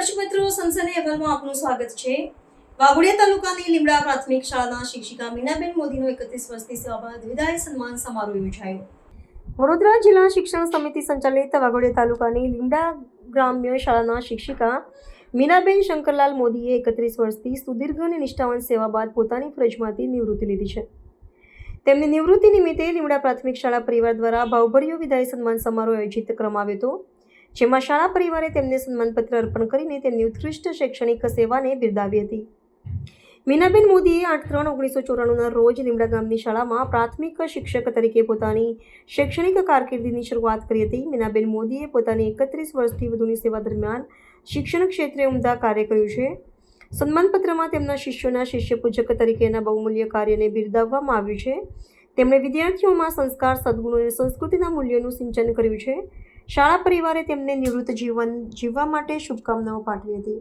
સનસની અહેવાલમાં આપનું સ્વાગત છે. વાઘોડિયા તાલુકાની લીમડા પ્રાથમિક શાળાના શિક્ષિકા મીનાબેન મોદીનો એકત્રીસ વર્ષની સેવા વિદાય સન્માન સમારોહ યોજાયો. વડોદરા જિલ્લા શિક્ષણ સમિતિ સંચાલિત વાઘોડિયા તાલુકાની લીમડા ગ્રામ્ય શાળાના શિક્ષિકા મીનાબેન શંકરલાલ મોદીએ એકત્રીસ વર્ષથી સુદીર્ઘ અને નિષ્ઠાવાન સેવા બાદ પોતાની ફરજમાંથી નિવૃત્તિ લીધી છે. તેમની નિવૃત્તિ નિમિત્તે લીમડા પ્રાથમિક શાળા પરિવાર દ્વારા ભાવભર્યો વિદાય સન્માન સમારોહ આયોજિત કરવામાં આવ્યો હતો. જેમાં શાળા પરિવારે તેમને સન્માનપત્ર અર્પણ કરીને તેમની ઉત્કૃષ્ટ શૈક્ષણિક સેવાને બિરદાવી હતી. મીનાબેન મોદીએ આઠ ત્રણ ઓગણીસો ચોરાણુંના રોજ લીમડા ગામની શાળામાં પ્રાથમિક શિક્ષક તરીકે પોતાની શૈક્ષણિક કારકિર્દીની શરૂઆત કરી હતી. મીનાબેન મોદીએ પોતાની એકત્રીસ વર્ષથી વધુની સેવા દરમિયાન શિક્ષણ ક્ષેત્રે ઉમદા કાર્ય કર્યું છે. સન્માનપત્રમાં તેમના શિષ્યોના શિષ્ય પૂજક તરીકેના બહુમૂલ્ય કાર્યને બિરદાવવામાં આવ્યું છે. તેમણે વિદ્યાર્થીઓમાં સંસ્કાર, સદગુણો અને સંસ્કૃતિના મૂલ્યોનું સિંચન કર્યું છે. શાળા પરિવારે તેમને નિવૃત્ત જીવન જીવવા માટે શુભકામનાઓ પાઠવી હતી.